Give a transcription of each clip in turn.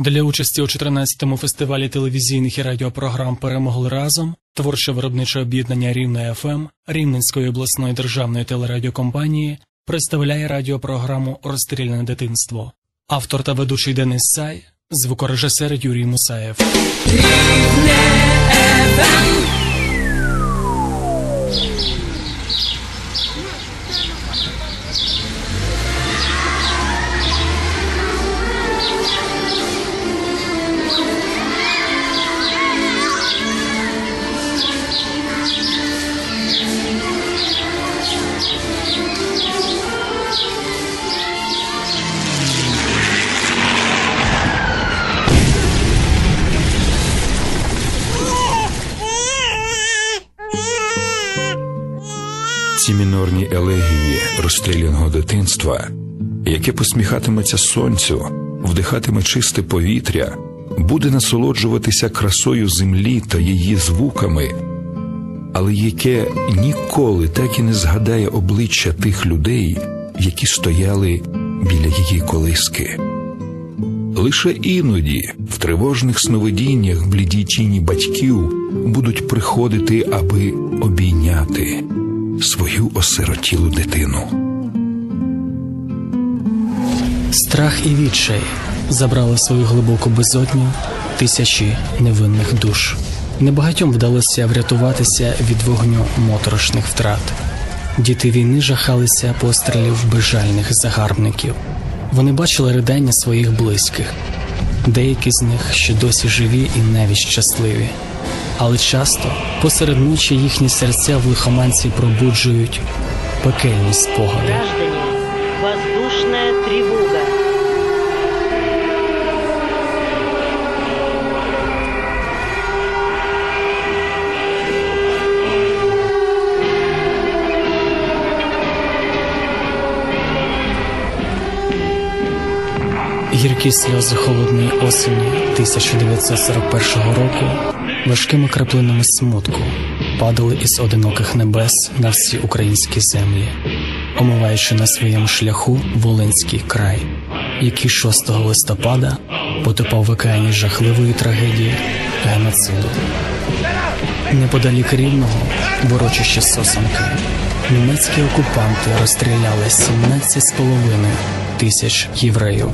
Для участі у 14-му фестивалі телевізійних і радіопрограм перемогли разом творче виробниче об'єднання Рівне ФМ Рівненської обласної державної телерадіокомпанії представляє радіопрограму Розстріляне дитинство. Автор та ведучий Денис Сай, звукорежисер Юрій Мусаєв. Ці мінорні елегії розстріляного дитинства, яке посміхатиметься сонцю, вдихатиме чисте повітря, буде насолоджуватися красою землі та її звуками, але яке ніколи так і не згадає обличчя тих людей, які стояли біля її колиски. Лише іноді, в тривожних сновидіннях бліді тіні батьків будуть приходити, аби обійняти свою осиротілу дитину. Страх і відчай забрали свою глибоку безодню тисячі невинних душ. Небагатьом вдалося врятуватися від вогню моторошних втрат. Діти війни жахалися пострілів безжальних загарбників. Вони бачили ридання своїх близьких. Деякі з них ще досі живі і навіть щасливі. Але часто посеред ночі їхні серця в лихоманці пробуджують пекельні спогади. Гіркі сльози холодної осені 1941 року важкими краплинами смутку падали із одиноких небес на всі українські землі, омиваючи на своєму шляху Волинський край, який 6 листопада потопав в океані жахливої трагедії геноциду. Неподалік рівного, в урочищі Сосанки, німецькі окупанти розстріляли 17,5 тисяч євреїв.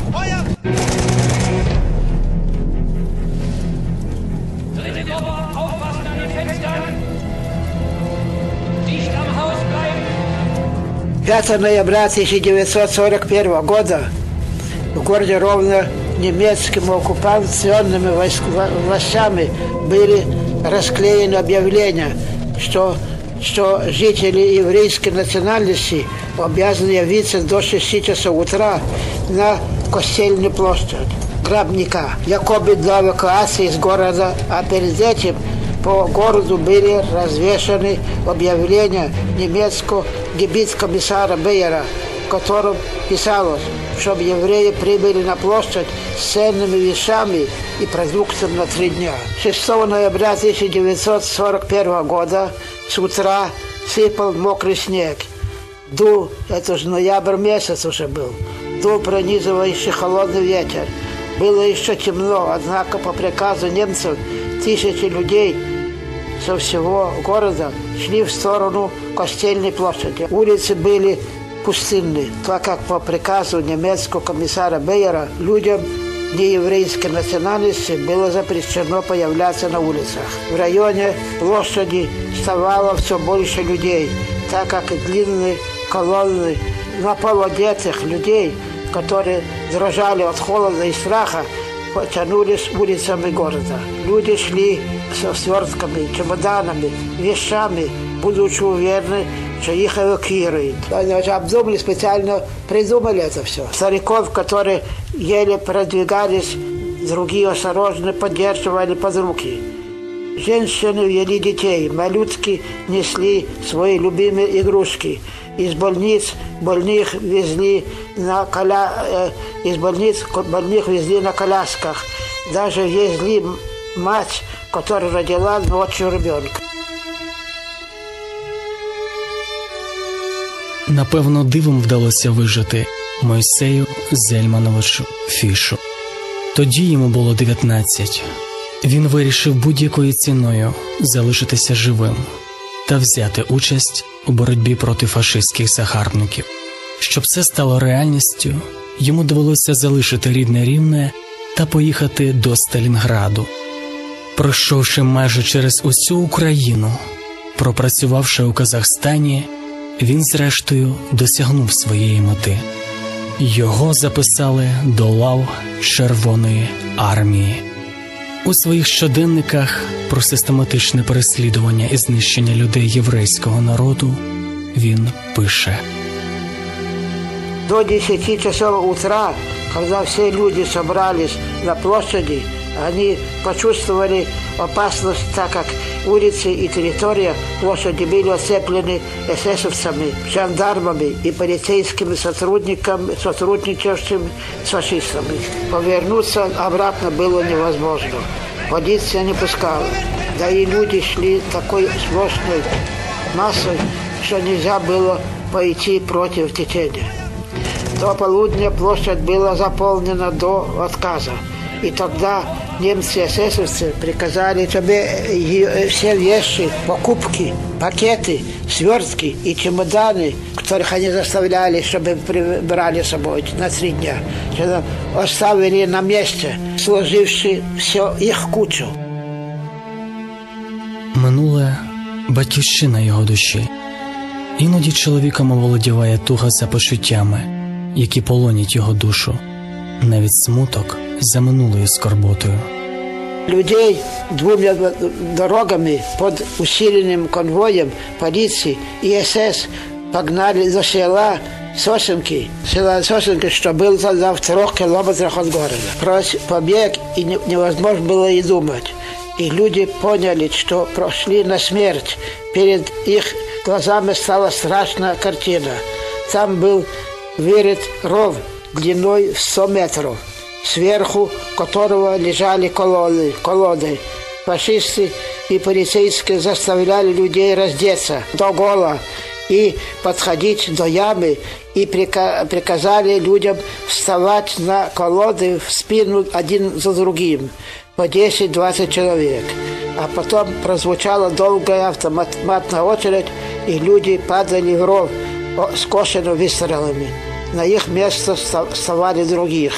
5 ноября 1941 года в городе Ровно немецкими оккупационными властями были расклеены объявления, что, что жители еврейской национальности обязаны явиться до 6 часов утра на Костельную площадь Гробника, якобы для эвакуации из города, а перед этим по городу были развешаны объявления немецкого гибицкомиссара Бейера, в котором писалось, чтобы евреи прибыли на площадь с ценными вещами и продуктом на три дня. 6 ноября 1941 года с утра сыпал мокрый снег. Дул, это же ноябрь месяц уже был, дул пронизывающий холодный ветер. Было еще темно, однако по приказу немцев тысячи людей со всего города шли в сторону Костельной площади. Улицы были пустынны, так как по приказу немецкого комиссара Бейера людям нееврейской национальности было запрещено появляться на улицах. В районе площади вставало все больше людей, так как и длинные колонны наполодетых людей, которые дрожали от холода и страха, потянулись улицами города. Люди шли со свертками, чемоданами, вещами, будучи уверены, что их эвакуируют. Они уже обдумали, специально придумали это все. Стариков, которые еле продвигались, другие осторожно поддерживали под руки. Женщины вели детей, малютки несли свои любимые игрушки. Из больниц больных везли на коля... э, из больниц ко- больных везли на колясках. Даже везли м- мать, которая родила ночью ребенка. Напевно, дивом вдалося вижити Мойсею Зельмановичу Фішу. Тоді йому було 19. Він вирішив будь-якою ціною залишитися живим та взяти участь у боротьбі проти фашистських загарбників. Щоб це стало реальністю, йому довелося залишити рідне рівне та поїхати до Сталінграду. Пройшовши майже через усю Україну, пропрацювавши у Казахстані, він зрештою досягнув своєї мети. Його записали до лав Червоної армії. У своїх щоденниках про систематичне переслідування і знищення людей єврейського народу він пише. До 10 часов утра, когда все люди собрались на площади, они почувствовали опасность, так как улицы и территория площади были оцеплены эсэсовцами, жандармами и полицейскими сотрудниками, сотрудничавшими с фашистами. Повернуться обратно было невозможно. Полиция не пускала. Да и люди шли такой сплошной массой, что нельзя было пойти против течения. До полудня площадь была заполнена до отказа. И тогда немцы эсэсовцы приказали тебе е- все вещи, покупки, пакеты, свертки и чемоданы, которых они заставляли, чтобы брали с собой на три дня, чтобы оставили на месте, сложивши все их кучу. Минуле батьківщина його душі. Іноді чоловіком оволодіває туга за почуттями, які полонять його душу, навіть смуток За минулою скорботою. людей двумя дорогами под усиленным конвоем полиции и СС погнали за села Сосенки, села Сосенки, что был за в трех километрах от города. Прос- Побег, и не- невозможно было и думать. И люди поняли, что прошли на смерть. Перед их глазами стала страшная картина. Там был вырыт ров длиной в 100 метров сверху которого лежали колоды, колоды. Фашисты и полицейские заставляли людей раздеться до гола и подходить до ямы и прика- приказали людям вставать на колоды в спину один за другим по 10-20 человек. А потом прозвучала долгая автоматная очередь, и люди падали в ров, скошенный выстрелами. На их место ста- вставали других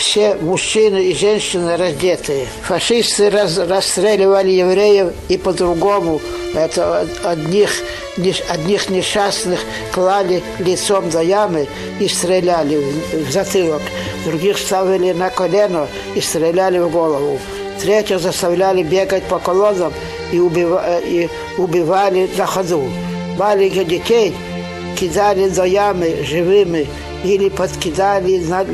все мужчины и женщины раздетые. Фашисты раз, расстреливали евреев и по-другому. Это одних, одних несчастных клали лицом до ямы и стреляли в, в затылок. Других ставили на колено и стреляли в голову. Третьих заставляли бегать по колоннам и, убива- и убивали на ходу. Маленьких детей кидали до ямы живыми или подкидали, на,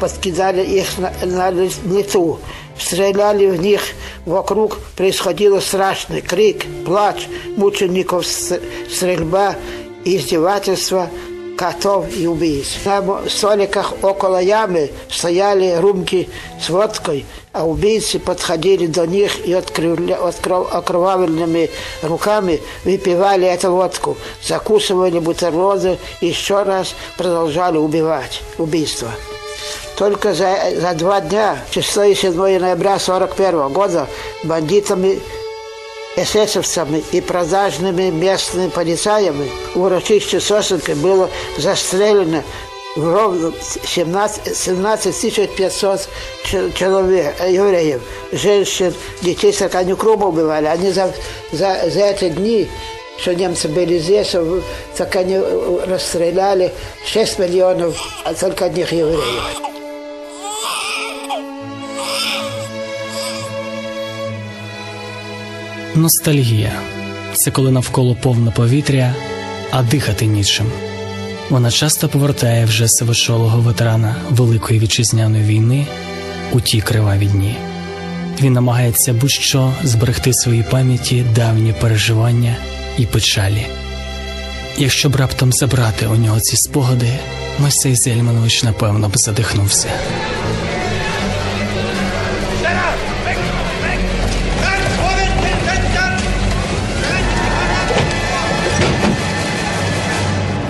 подкидали их на, на лету. Стреляли в них, вокруг происходило страшный крик, плач мучеников, стрельба, издевательства котов и убийц. На столиках около ямы стояли румки с водкой, а убийцы подходили до них и откров- окровавленными руками выпивали эту водку, закусывали бутерброды и еще раз продолжали убивать. Убийство. Только за, за два дня, 6 и 7 ноября 1941 года, бандитами эсэсовцами и продажными местными полицаями в урочище Сосенки было застрелено ровно 17, 17 500 че- человек, э, евреев, женщин, детей, так они кругом убивали. Они за, за, за эти дни, что немцы были здесь, в- так они э, расстреляли 6 миллионов а только одних евреев. Ностальгія це коли навколо повне повітря, а дихати нічим. Вона часто повертає вже сивошолого ветерана Великої вітчизняної війни у ті криваві дні. Він намагається будь-що зберегти в своїй пам'яті давні переживання і печалі. Якщо б раптом забрати у нього ці спогади, Мойсей Зельманович напевно б задихнувся.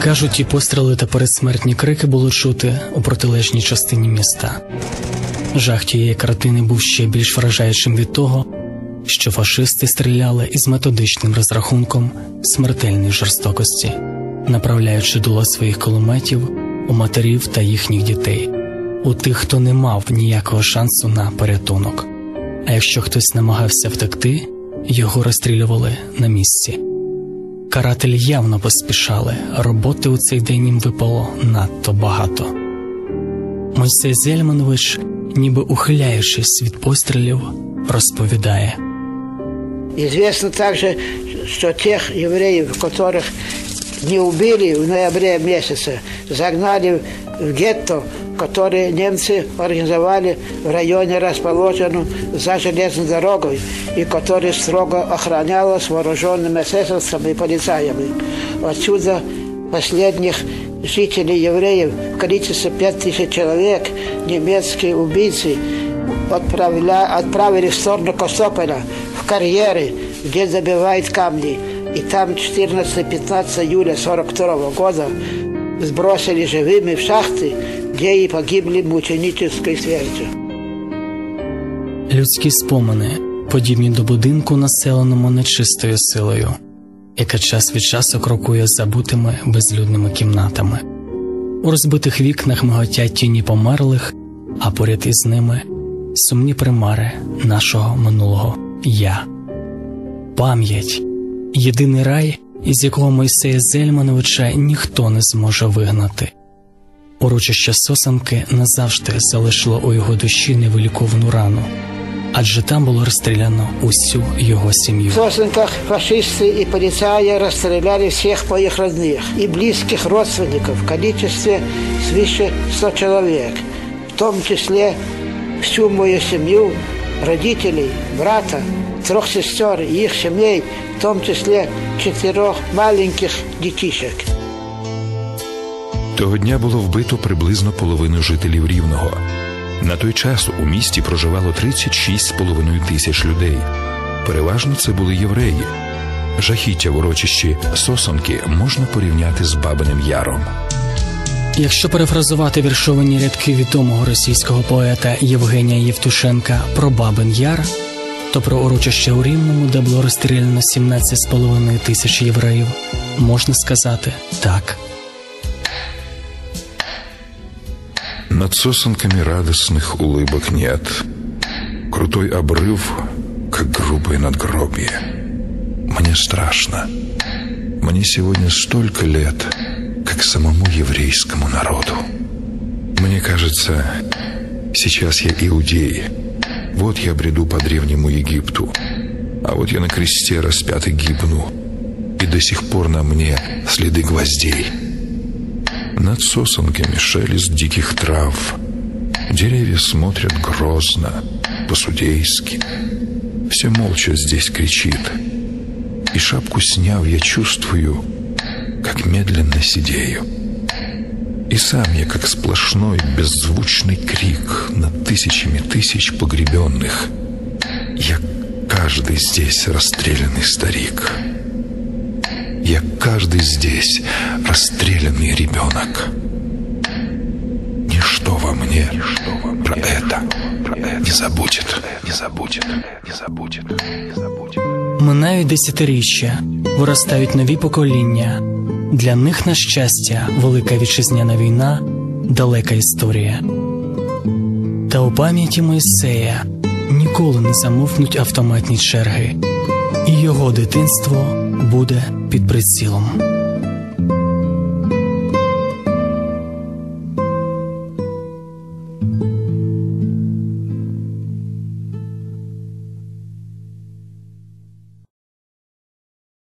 Кажуть, і постріли та передсмертні крики було чути у протилежній частині міста. Жах тієї картини був ще більш вражаючим від того, що фашисти стріляли із методичним розрахунком смертельної жорстокості, направляючи дуло своїх кулеметів у матерів та їхніх дітей, у тих, хто не мав ніякого шансу на порятунок. А якщо хтось намагався втекти, його розстрілювали на місці. Карателі явно поспішали, роботи у цей день їм випало надто багато. Мойсей Зельманович, ніби ухиляючись від пострілів, розповідає. Известно также, что тех евреев, которых не убили в ноябре месяце, загнали в гетто, которые немцы организовали в районе, расположенном за железной дорогой, и который строго охранялось вооруженными эсэсовцами и полицаями. Отсюда последних жителей евреев в количестве 5000 человек немецкие убийцы отправля, отправили в сторону Косополя, в карьеры, где забивают камни. И там 14-15 июля 42 года сбросили живыми в шахты, где и погибли мученической смертью. Людські спомини, подібні до будинку, населеному нечистою силою, яка час від часу крокує забутими безлюдними кімнатами. У розбитих вікнах миготять тіні померлих, а поряд із ними сумні примари нашого минулого я. Пам'ять єдиний рай, із якого Мойсея Зельмановича ніхто не зможе вигнати. Урочище сосанки назавжди залишило у його душі невиліковану рану, адже там було розстріляно усю його сім'ю. В Сосенках фашисты и полицаи расстреляли всех моих родных и близких родственников в количестве свыше 100 человек, в том числе всю мою семью, родителей, брата, трех сестер и их семей, в том числе четырех маленьких детишек. Того дня було вбито приблизно половину жителів Рівного. На той час у місті проживало 36,5 тисяч людей. Переважно це були євреї. Жахіття в урочищі Сосонки можна порівняти з Бабиним Яром. Якщо перефразувати віршовані рядки відомого російського поета Євгенія Євтушенка про Бабин Яр, то про урочище у Рівному, де було розстріляно 17,5 тисяч євреїв, можна сказати так. Над сосенками радостных улыбок нет. Крутой обрыв, как грубое надгробие. Мне страшно. Мне сегодня столько лет, Как самому еврейскому народу. Мне кажется, сейчас я иудей. Вот я бреду по древнему Египту, а вот я на кресте распятый гибну, и до сих пор на мне следы гвоздей. Над сосенками шелест диких трав. Деревья смотрят грозно, по-судейски. Все молча здесь кричит. И шапку сняв, я чувствую, как медленно сидею. И сам я, как сплошной беззвучный крик над тысячами тысяч погребенных. Я каждый здесь расстрелянный старик. Я каждый здесь расстрелянный ребенок. Ничто во мне про это не забудет, не забудет, не забудет, не забудет. Минають десятиріччя, виростають нові покоління. Для них, на щастя, велика вітчизняна війна, далека історія. Та у пам'яті Мойсея ніколи не замовкнуть автоматні черги, і його дитинство буде під прицілом.